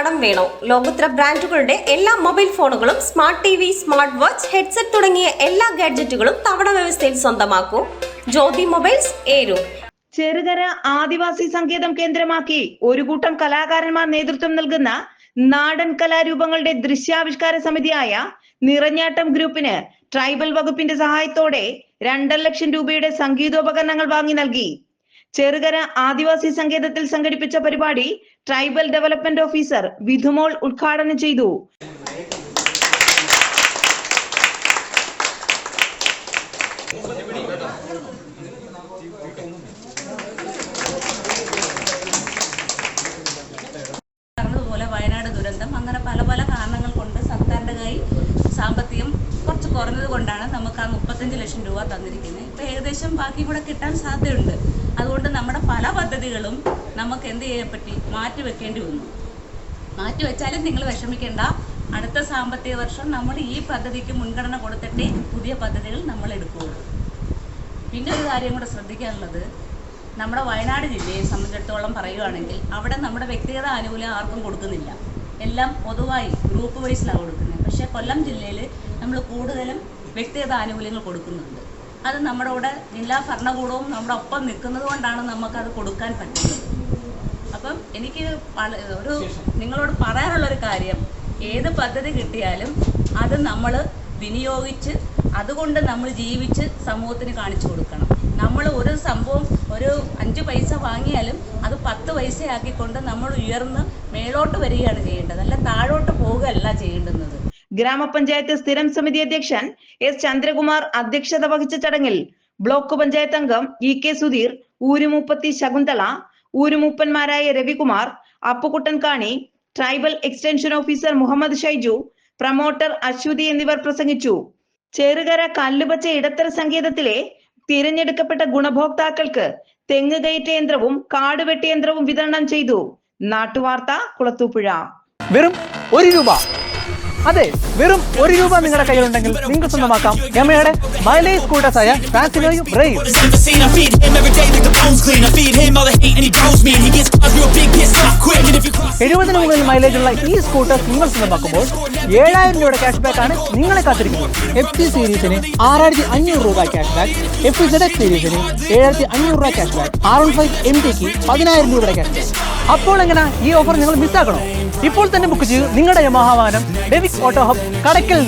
കടം വേണോ? ലോകോത്തര ബ്രാൻഡുകളുടെ എല്ലാ മൊബൈൽ ഫോണുകളും smart T V smart watch headset തുടങ്ങിയ എല്ലാ ഗാഡ്ജറ്റുകളും തവണ വ്യവസ്ഥയിൽ സ്വന്തമാക്കൂ. ജ്യോതി മൊബൈൽസ് ഏരു. ചെറുകര ആദിവാസി സങ്കേതം കേന്ദ്രമാക്കി ഒരു കൂട്ടം കലാകാരന്മാർ നേതൃത്വം നൽകുന്ന നാടൻ കലാരൂപങ്ങളുടെ ദൃശ്യാവിഷ്കാര സമിതിയായ നിറഞ്ഞാട്ടം ഗ്രൂപ്പിന് ട്രൈബൽ വകുപ്പിന്റെ സഹായത്തോടെ രണ്ടര ലക്ഷം രൂപയുടെ സംഗീതോപകരണങ്ങൾ വാങ്ങി നൽകി. ചെറുകര ആദിവാസി സങ്കേതത്തിൽ സംഘടിപ്പിച്ച പരിപാടി ട്രൈബൽ ഡെവലപ്മെന്റ് ഓഫീസർ വിധുമോൾ ഉദ്ഘാടനം ചെയ്തു. കുറഞ്ഞത് കൊണ്ടാണ് നമുക്ക് ആ മുപ്പത്തഞ്ച് ലക്ഷം രൂപ തന്നിരിക്കുന്നത്. ഇപ്പം ഏകദേശം ബാക്കി കൂടെ കിട്ടാൻ സാധ്യതയുണ്ട്. അതുകൊണ്ട് നമ്മുടെ പല പദ്ധതികളും നമുക്ക് എന്ത് ചെയ്യാൻ പറ്റി? മാറ്റി വെക്കേണ്ടി വന്നു. മാറ്റി വെച്ചാലും നിങ്ങൾ വിഷമിക്കേണ്ട. അടുത്ത സാമ്പത്തിക വർഷം നമ്മൾ ഈ പദ്ധതിക്ക് മുൻഗണന കൊടുത്തിട്ടേ പുതിയ പദ്ധതികൾ നമ്മൾ എടുക്കുകയുള്ളൂ. പിന്നെ ഒരു കാര്യം കൂടെ ശ്രദ്ധിക്കാനുള്ളത്. നമ്മുടെ വയനാട് ജില്ലയെ സംബന്ധിച്ചിടത്തോളം പറയുകയാണെങ്കിൽ അവിടെ നമ്മുടെ വ്യക്തിഗത ആനുകൂല്യം ആർക്കും കൊടുക്കുന്നില്ല. എല്ലാം പൊതുവായി ഗ്രൂപ്പ് വൈസിലാണ് കൊടുക്കുന്നത്. പക്ഷേ കൊല്ലം ജില്ലയിൽ നമ്മൾ കൂടുതലും വ്യക്തിഗത ആനുകൂല്യങ്ങൾ കൊടുക്കുന്നുണ്ട്. അത് നമ്മുടെ കൂടെ ജില്ലാ ഭരണകൂടവും നമ്മുടെ ഒപ്പം നിൽക്കുന്നത് കൊണ്ടാണ് നമുക്കത് കൊടുക്കാൻ പറ്റുന്നത്. അപ്പം എനിക്ക് ഒരു നിങ്ങളോട് പറയാനുള്ളൊരു കാര്യം. ഏത് പദ്ധതി കിട്ടിയാലും അത് നമ്മൾ വിനിയോഗിച്ച് അതുകൊണ്ട് നമ്മൾ ജീവിച്ച് സമൂഹത്തിന് കാണിച്ചു കൊടുക്കണം. നമ്മൾ ഒരു സംഭവം ഒരു അഞ്ച് പൈസ വാങ്ങിയാലും അത് പത്ത് പൈസയാക്കിക്കൊണ്ട് നമ്മൾ ഉയർന്ന് മേലോട്ട് വരികയാണ് ചെയ്യേണ്ടത്. അല്ല താഴോട്ട് പോവുകയല്ല ചെയ്യേണ്ടുന്നത്. ഗ്രാമപഞ്ചായത്ത് സ്ഥിരം സമിതി അധ്യക്ഷൻ എസ് ചന്ദ്രകുമാർ അധ്യക്ഷത വഹിച്ച ചടങ്ങിൽ ബ്ലോക്ക് പഞ്ചായത്ത് അംഗം ഇ കെ സുധീർ ഊരുമൂപ്പത്തി Shakuntala ഊരുമൂപ്പന്മാരായ Ravikumar Appukuttan Kani tribal extension officer Muhammad Shaiju promoter Ashwathi എന്നിവർ പ്രസംഗിച്ചു. ചെറുകര കല്ലുപച്ച ഇടത്തര സങ്കേതത്തിലെ തിരഞ്ഞെടുക്കപ്പെട്ട ഗുണഭോക്താക്കൾക്ക് തെങ്ങ് കയറ്റ യന്ത്രവും കാട് വെട്ടി വിതരണം ചെയ്തു. നാട്ടുവാർത്ത കുളത്തൂപ്പുഴ. വെറും ഒരു രൂപ. അതെ വെറും ഒരു രൂപ നിങ്ങളുടെ കയ്യിലുണ്ടെങ്കിൽ നിങ്ങൾക്ക് സ്വന്തമാക്കാം. യമയുടെ മൈലേജ് cross എഴുപതിന് മുകളിൽ മൈലേജ് ഉള്ള ഈ സ്കൂട്ടർ നിങ്ങൾ സ്വന്തമാക്കുമ്പോൾ ഏഴായിരം രൂപയുടെ ക്യാഷ് ബാക്ക് ആണ് നിങ്ങളെ കാത്തിരിക്കുന്നത്. എഫ് ടി സീരീസിന് ആറായിരത്തി അഞ്ഞൂറ് രൂപ cash back F Z X സീരീസിന് ഏഴായിരത്തി അഞ്ഞൂറ് രൂപ cash back R one five M tick പതിനായിരം രൂപയുടെ ക്യാഷ് ബാക്ക് അപ്പോൾ എങ്ങനെ ഈ ഓഫർ നിങ്ങൾ മിസ്സാക്കണോ ഇപ്പോൾ തന്നെ ബുക്ക് ചെയ്യൂ. നിങ്ങളുടെ യമഹാവാനം ഡെവിക് ഓട്ടോ ഹബ് കടയ്ക്കൽ